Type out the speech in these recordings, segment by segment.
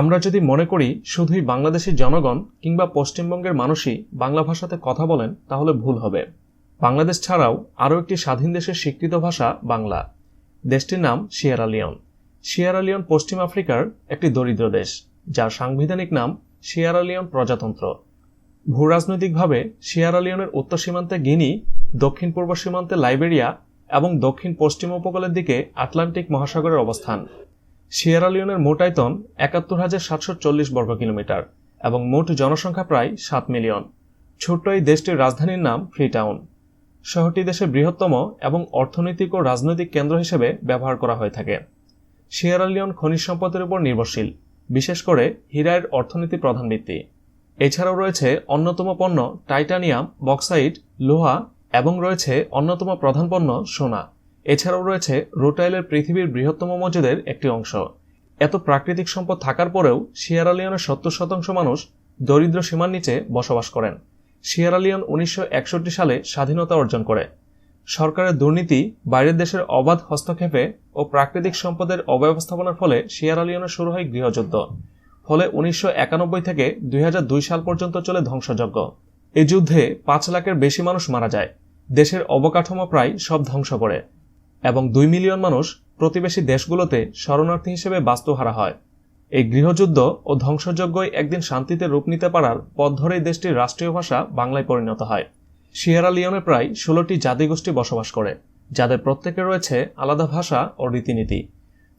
আমরা যদি মনে করি শুধুই বাংলাদেশি জনগণ কিংবা পশ্চিমবঙ্গের মানুষই বাংলা ভাষাতে কথা বলেন, তাহলে ভুল হবে। বাংলাদেশ ছাড়াও আরও একটি স্বাধীন দেশের স্বীকৃত ভাষা বাংলা। দেশটির নাম সিয়েরা লিওন সিয়েরা লিওন পশ্চিম আফ্রিকার একটি দরিদ্র দেশ, যার সাংবিধানিক নাম সিয়েরা লিওন প্রজাতন্ত্র। ভূরাজনৈতিকভাবে সিয়েরা লিওনের উত্তর সীমান্তে গিনি, দক্ষিণ পূর্ব সীমান্তে লাইবেরিয়া এবং দক্ষিণ পশ্চিম উপকূলের দিকে আটলান্টিক মহাসাগরের অবস্থান। সিয়েরা লিওনের মোট আয়তন একাত্তর হাজার সাতশো চল্লিশ বর্গ কিলোমিটার এবং মোট জনসংখ্যা প্রায় সাত মিলিয়ন। ছোট্ট এই দেশটির রাজধানীর নাম ফ্রিটাউন। শহরটি দেশের বৃহত্তম এবং অর্থনৈতিক ও রাজনৈতিক কেন্দ্র হিসেবে ব্যবহার করা হয়ে থাকে। সিয়েরা লিওন খনিজ সম্পদের উপর নির্ভরশীল, বিশেষ করে হীরায়ের অর্থনীতি প্রধান ভিত্তি। এছাড়াও রয়েছে অন্যতম পণ্য টাইটানিয়াম, বক্সাইট, লোহা এবং রয়েছে অন্যতম প্রধান পণ্য সোনা। এছাড়াও রয়েছে রোটাইলের পৃথিবীর বৃহত্তম মসজিদের একটি অংশ। এত প্রাকৃতিক সম্পদ থাকার পরেও সিয়েরা লিওনের সত্তর শতাংশ মানুষ দরিদ্র সীমার নিচে বসবাস করেন। সিয়েরা লিওন উনিশশো সালে স্বাধীনতা অর্জন করে। সরকারের দুর্নীতি, বাইরের দেশের অবাধ হস্তক্ষেপে ও প্রাকৃতিক সম্পদের অব্যবস্থাপনার ফলে সিয়েরা লিওনে শুরু হয় গৃহযুদ্ধ। ফলে উনিশশো একানব্বই থেকে দুই হাজার দুই সাল পর্যন্ত চলে ধ্বংসযজ্ঞ। এই যুদ্ধে পাঁচ লাখের বেশি মানুষ মারা যায়। দেশের অবকাঠামো প্রায় সব ধ্বংস করে। এবং দুই মিলিয়ন মানুষ প্রতিবেশী দেশগুলোতে শরণার্থী হিসেবে বাস্তুহারা হয়। এই গৃহযুদ্ধ ও ধ্বংসযজ্ঞই একদিন শান্তিতে রূপ নিতে পারার পথ ধরেই দেশটির রাষ্ট্রীয় ভাষা বাংলায় পরিণত হয়। সিয়েরা লিওনে প্রায় ষোলোটি জাতিগোষ্ঠী বসবাস করে, যাদের প্রত্যেকে রয়েছে আলাদা ভাষা ও রীতিনীতি।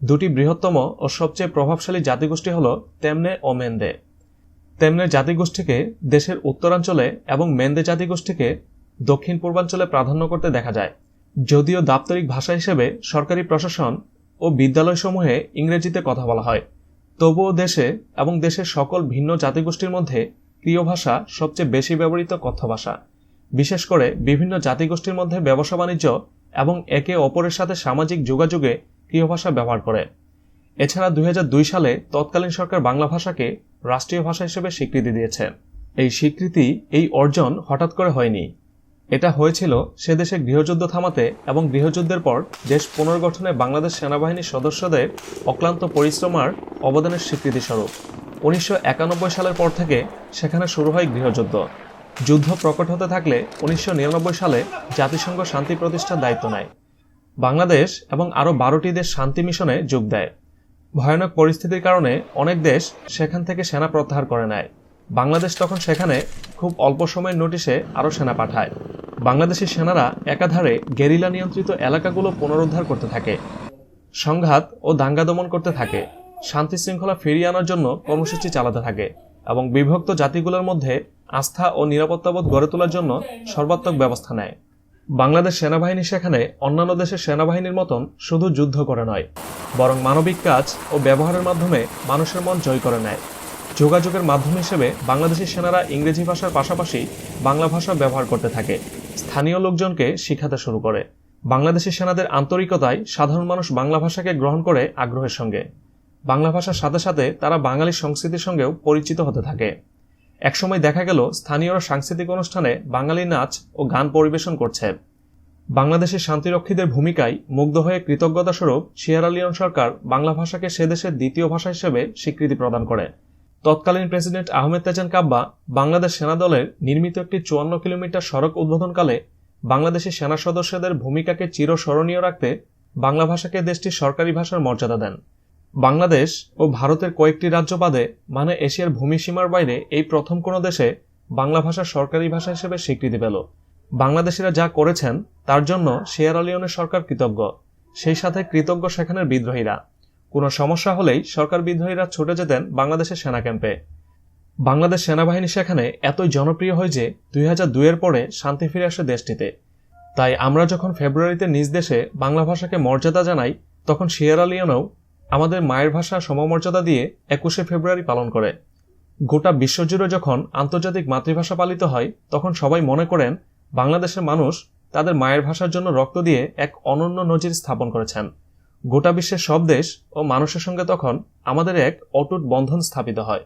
দুটি বৃহত্তম ও সবচেয়ে প্রভাবশালী জাতিগোষ্ঠী হল তেমনে ও মেন্দে। তেমনে জাতিগোষ্ঠীকে দেশের উত্তরাঞ্চলে এবং মেন্দে জাতিগোষ্ঠীকে দক্ষিণ পূর্বাঞ্চলে প্রাধান্য করতে দেখা যায়। যদিও দাপ্তরিক ভাষা হিসেবে সরকারি প্রশাসন ও বিদ্যালয়সমূহে ইংরেজিতে কথা বলা হয়। তবুও দেশে এবং দেশের সকল ভিন্ন জাতিগোষ্ঠীর মধ্যে প্রিয় ভাষা সবচেয়ে বেশি ব্যবহৃত কথ্য ভাষা। বিশেষ করে বিভিন্ন জাতিগোষ্ঠীর মধ্যে ব্যবসা বাণিজ্য এবং একে অপরের সাথে সামাজিক যোগাযোগে প্রিয় ভাষা ব্যবহার করে। এছাড়া দুই হাজার দুই সালে তৎকালীন সরকার বাংলা ভাষাকে রাষ্ট্রীয় ভাষা হিসেবে স্বীকৃতি দিয়েছে। এই স্বীকৃতি, এই অর্জন হঠাৎ করে হয়নি। এটা হয়েছিল সে দেশে গৃহযুদ্ধ থামাতে এবং গৃহযুদ্ধের পর দেশ পুনর্গঠনে বাংলাদেশ সেনাবাহিনীর সদস্যদের অক্লান্ত পরিশ্রমার অবদানের স্বীকৃতিস্বরূপ উনিশশো একানব্বই সালের পর থেকে সেখানে শুরু হয় গৃহযুদ্ধ। যুদ্ধ প্রকট হতে থাকলে উনিশশো নিরানব্বই সালে জাতিসংঘ শান্তি প্রতিষ্ঠার দায়িত্ব নেয়। বাংলাদেশ এবং আরও বারোটি দেশ শান্তি মিশনে যোগ দেয়। ভয়ানক পরিস্থিতির কারণে অনেক দেশ সেখান থেকে সেনা প্রত্যাহার করে নেয়। বাংলাদেশ তখন সেখানে খুব অল্প সময়ের নোটিশে আরও সেনা পাঠায়। বাংলাদেশি সেনারা একাধারে গেরিলা নিয়ন্ত্রিত এলাকাগুলো পুনরুদ্ধার করতে থাকে, সংঘাত ও দাঙ্গা দমন করতে থাকে, শান্তি শৃঙ্খলা ফিরিয়ে আনার জন্য কর্মসূচি চালাতে থাকে এবং বিভক্ত জাতিগুলোর মধ্যে আস্থা ও নিরাপত্তাবোধ গড়ে তোলার জন্য সর্বাত্মক ব্যবস্থা নেয়। বাংলাদেশ সেনাবাহিনী সেখানে অন্যান্য দেশের সেনাবাহিনীর মতন শুধু যুদ্ধ করে নয়, বরং মানবিক কাজ ও ব্যবহারের মাধ্যমে মানুষের মন জয় করে নেয়। যোগাযোগের মাধ্যম হিসেবে বাংলাদেশি সেনারা ইংরেজি ভাষার পাশাপাশি বাংলা ভাষা ব্যবহার করতে থাকে। স্থানীয় লোকজনকে শিখাতে শুরু করে। বাংলাদেশি সেনাদের আন্তরিকতায় সাধারণ মানুষ বাংলা ভাষাকে গ্রহণ করে আগ্রহের সঙ্গে। বাংলা ভাষার সাথে সাথে তারা বাঙালি সংস্কৃতির সঙ্গেও পরিচিত হতে থাকে। একসময় দেখা গেল, স্থানীয়রা সাংস্কৃতিক অনুষ্ঠানে বাঙালি নাচ ও গান পরিবেশন করছে। বাংলাদেশের শান্তিরক্ষীদের ভূমিকায় মুগ্ধ হয়ে কৃতজ্ঞতাস্বরূপ সিয়ারা লিওন সরকার বাংলা ভাষাকে সে দেশের দ্বিতীয় ভাষা হিসেবে স্বীকৃতি প্রদান করে। তৎকালীন president Ahmad Tejan Kabbah Bangladesh সেনা দলের নির্মিত একটি চুয়ান্ন কিলোমিটার সড়ক উদ্বোধনকালে বাংলাদেশি সেনা সদস্যদের ভূমিকাকে চিরস্মরণীয় রাখতে বাংলা ভাষাকে দেশটির সরকারি ভাষার মর্যাদা দেন। বাংলাদেশ ও ভারতের কয়েকটি রাজ্য বাদে মানে এশিয়ার ভূমিসীমার বাইরে, এই প্রথম কোনো দেশে বাংলা ভাষা সরকারি ভাষা হিসেবে স্বীকৃতি পেল। বাংলাদেশিরা যা করেছেন, তার জন্য শেয়ার আলিয়নের সরকার কৃতজ্ঞ। সেই সাথে কৃতজ্ঞ সেখানের বিদ্রোহীরা। কোনো সমস্যা হলেই সরকার বিদ্রোহীরা ছুটে যেতেন বাংলাদেশের সেনা ক্যাম্পে। বাংলাদেশ সেনাবাহিনী সেখানে এতই জনপ্রিয় হয় যে দুই হাজার দুইয়ের পরে শান্তি ফিরে আসে দেশটিতে। তাই আমরা যখন ফেব্রুয়ারিতে নিজ দেশে বাংলা ভাষাকে মর্যাদা জানাই, তখন শিয়ারা লিওনেও আমাদের মায়ের ভাষা সমমর্যাদা দিয়ে একুশে ফেব্রুয়ারি পালন করে। গোটা বিশ্বজুড়ে যখন আন্তর্জাতিক মাতৃভাষা পালিত হয়, তখন সবাই মনে করেন বাংলাদেশের মানুষ তাদের মায়ের ভাষার জন্য রক্ত দিয়ে এক অনন্য নজির স্থাপন করেছেন। গোটা বিশ্বের সব দেশ ও মানুষের সঙ্গে তখন আমাদের এক অটুট বন্ধন স্থাপিত হয়।